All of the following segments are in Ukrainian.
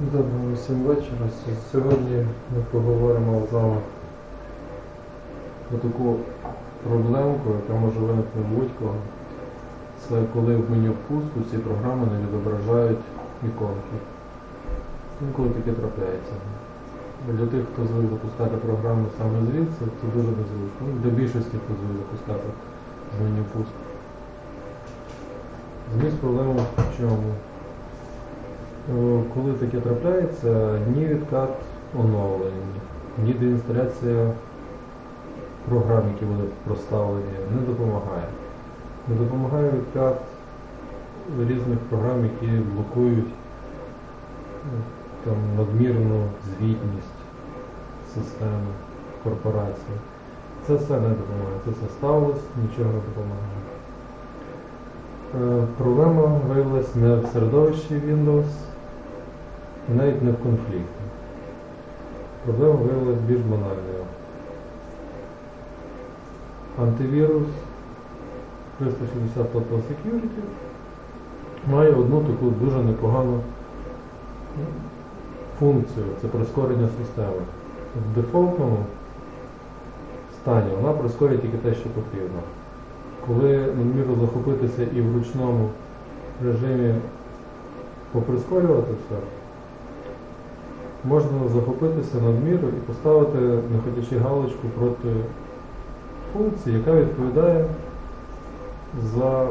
Доброго всім вечора. Сьогодні ми поговоримо з вами про таку проблемку, яка може виникнути будь-кого. Це коли в меню пуску ці програми не відображають іконки. Інколи таке трапляється. Для тих, хто звик запускати програму саме звідси, це дуже незручно. Ну, Для більшості, хто звик запускати з меню пуску. Зміст проблеми в чому? Е, Коли таке трапляється, ні відкат оновлень, ні деінсталяція програм, які були проставлені, не допомагає. Не допомагає відкат різних програм, які блокують ну, там, надмірну звітність системи, корпорації. Це все не допомагає. Це все ставилось, нічого не допомагає. Е, Проблема виявилась не в середовищі Windows, і навіть не в конфлікті. Проблема виявилась більш банальною. Антивірус 360 Total Security має одну таку дуже непогану ну, функцію це прискорення системи. В дефолтному стані вона прискорює тільки те, що потрібно. Коли надміру захопитися і в ручному режимі поприскорювати все, можна захопитися надміру і поставити, не хотячи галочку проти функції, яка відповідає за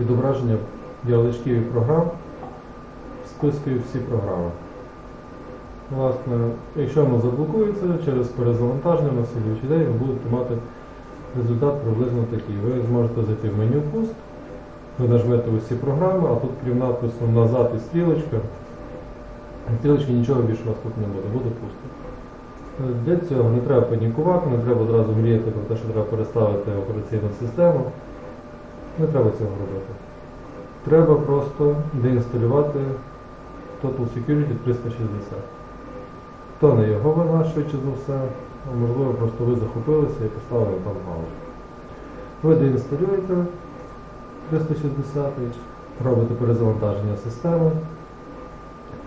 відображення ярличків і програм в списку всі програми. Власне, якщо воно заблокується через перезавантаження на день, ви будете мати результат приблизно такий. Ви зможете зайти в меню пуст, ви нажмете усі програми, а тут крім надпису назад і стрілочка, стрілочки нічого більше у вас тут не буде, буде пусто. Е, Для цього не треба панікувати, не треба одразу мріяти про те, що треба переставити операційну систему. Не треба цього робити. Треба просто деінсталювати Total Security 360. То не його вина, швидше за все, а можливо просто ви захопилися і поставили там галочку. Ви деінсталюєте 360, робите перезавантаження системи.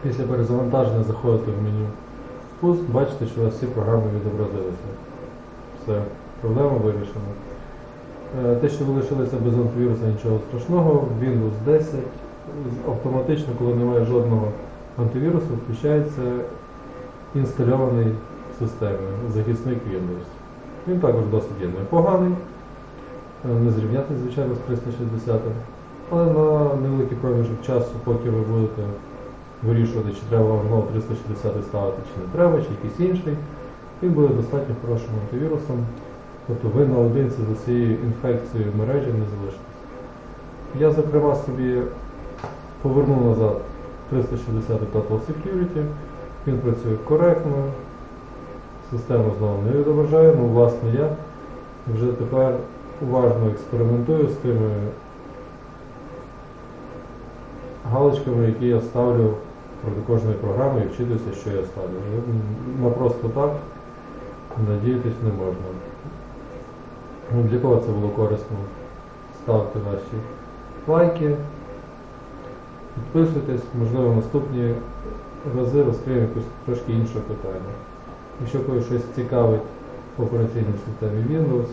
Після перезавантаження заходите в меню пуск, бачите, що у вас всі програми відобразилися. Все, проблема вирішена. Е, Те, що ви лишилися без антивіруса, нічого страшного. Windows 10 автоматично, коли немає жодного антивірусу, включається інстальований в системі захисник Windows. Він також досить є непоганий, е, не зрівняти, звичайно, з 360, але на невеликий проміжок часу, поки ви будете вирішувати, чи треба вам знову 360 ставити, чи не треба, чи якийсь інший, він буде достатньо хорошим антивірусом. Тобто ви наодинці за цією інфекцією в мережі не залишитесь. Я, зокрема, собі повернув назад 360 Total Security, він працює коректно, систему знову не відображає, ну власне я вже тепер уважно експериментую з тими галочками, які я ставлю проти кожної програми і вчитуся, що я ставлю. На просто так надіятись не можна. Ну, Для кого це було корисно? Ставте ваші лайки, підписуйтесь, можливо, наступні рази розкриємо якусь трошки інше питання. Якщо когось щось цікавить по операційній системі Windows,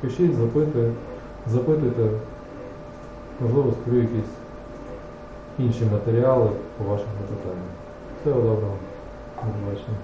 пишіть, запитуйте, запитуйте, можливо, створю якісь інші матеріали по вашому запитанню. Всього доброго, до побачення.